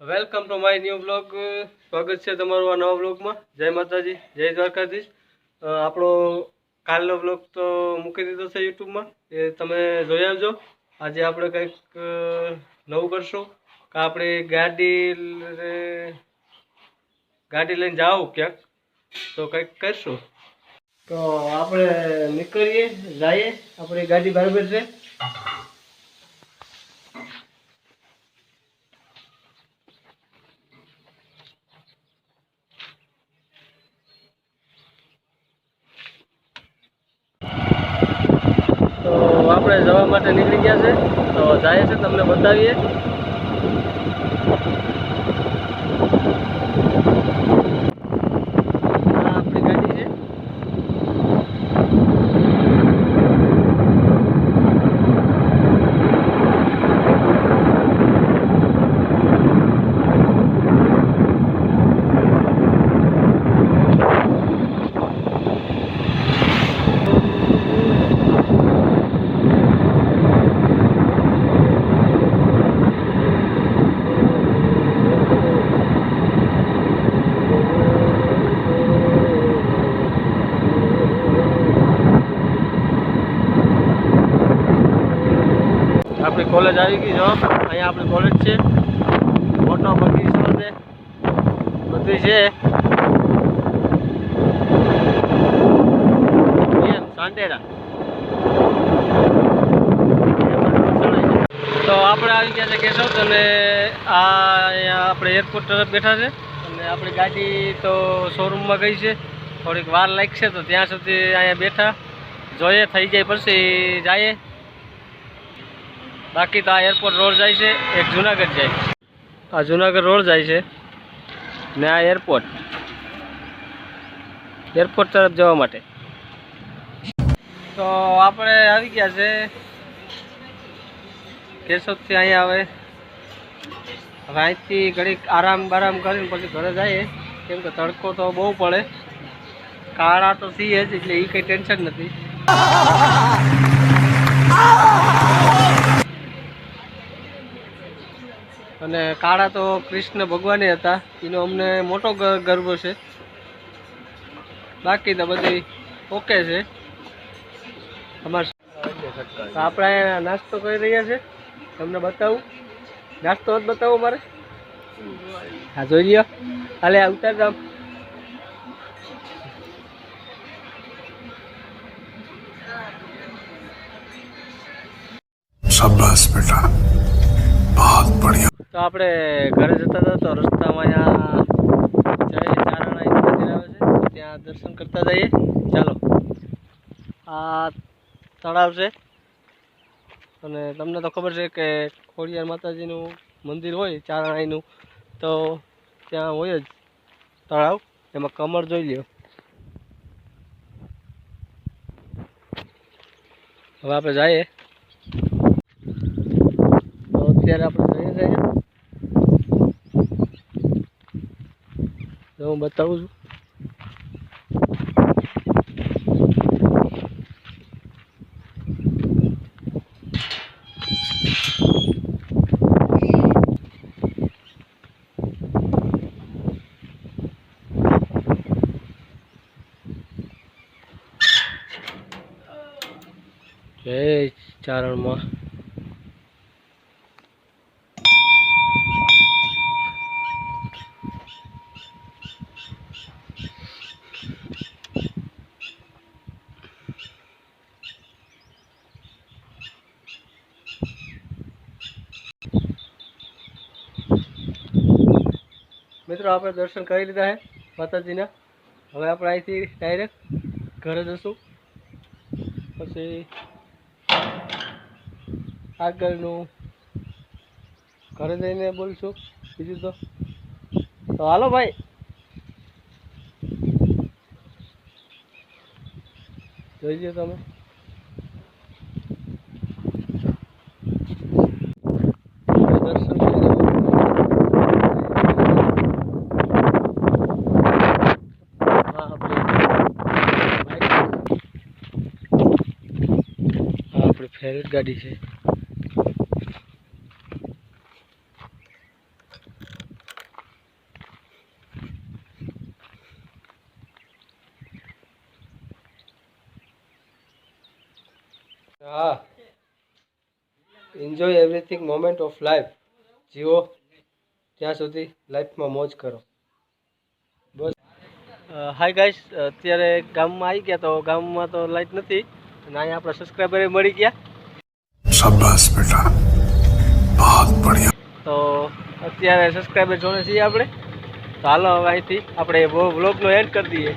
Welcome to my new blog સ્વાગત છે તમારું આ નવા બ્લોગમાં જય માતાજી, જય દ્વારકાધીશ. આપણો કાલનો બ્લોગ તો મૂકી દીધો છે યુટ્યુબમાં. એ તમે જોઈ આવજો. આજે આપણે કંઈક નવું કરશું. કે આપણે ગાડી ગાડી લઈને જાઓ ક્યાંક, તો કંઈક કરશું. તો આપણે નીકળીએ, જઈએ. આપણી ગાડી બરાબર છે તો આપણે જવા માટે નીકળી ગયા છે. તો જાય છે તમને બતાવીએ આ આપણી ગાડી છે આપણી કોલેજ આવી ગઈ, જો. અહીંયા આપણી કોલેજ છે. મોટો બગીચો છે બધું છે. એમ તો આપણે આવી ગયા છે કેશવ અને આ અહીંયા આપણે એરપોર્ટ તરફ બેઠા છે. અને આપણી ગાડી તો શોરૂમમાં ગઈ છે. થોડીક વાર લાગશે તો ત્યાં સુધી અહીંયા બેઠા. જોઈએ, થઈ જાય, પછી જઈએ. બાકી તો આ એરપોર્ટ રોડ જાય છે, એક જુનાગઢ જાય આ જુનાગઢ રોડ જાય છે ને આ એરપોર્ટ એરપોર્ટ તરફ જવા માટે. તો આપણે આવી ગયા છે કેશોદથી અહીંયા આવે. હવે અહીંથી ઘડીક આરામ બારામ કરીને પછી ઘરે જઈએ. કેમ કે તડકો તો બહુ પડે. કાળા તો છીએ જ, એટલે એ કંઈ ટેન્શન નથી. અને કાળા તો કૃષ્ણ ભગવાને હતા એનો અમને મોટો ગ- ગર્વ છે બાકી તો બધી ઓકે છે અમાર તો આપણે અહીંયા નાસ્તો કરી રહ્યા છે તમને બતાવું નાસ્તો જ બતાવો મારે હા જોઈ લ્યો હાલે આ ઉતાર જામ शाबाश बेटा बहुत बढ़िया તો આપણે ઘરે જતા હતા તો રસ્તામાં અહીંયા જય ચારણા છે ત્યાં દર્શન કરતા જઈએ. ચાલો. આ તળાવ છે. અને તમને તો ખબર છે કે ખોડિયાર માતાજીનું મંદિર હોય ચારણાઈનું તો ત્યાં હોય જ તળાવ. એમાં કમર જોઈ લ્યો. હવે આપણે જઈએ. તો અત્યારે આપણે જઈએ છીએ. તો હું બતાવું છું. જય ચારણમાં. મિત્રો, આપણે દર્શન કરી લીધા છે માતાજીના. હવે આપણે અહીંથી ડાયરેક્ટ ઘરે જશું. પછી આગળનું ઘરે જઈને બોલશું. બીજું તો તો હાલો ભાઈ. જોઈ તમે. ફેવરેટ ગાડી છે. હા. Enjoy everything moment of life જીવો ત્યાં સુધી લાઈફમાં મોજ કરો. બસ. હાય ગાઈસ અત્યારે ગામમાં આવી ગયા તો ગામમાં તો લાઈટ નથી. અને અહીંયા આપણા સબસ્ક્રાઈબરે મળી ગયા. શાબાશ બેટા. બહુત બઢિયા. તો અત્યારે સબસ્ક્રાઇબર જોડે છીએ આપણે. તો હાલો હવે અહીંથી આપણે વ્લોગનો એન્ડ કરી દઈએ.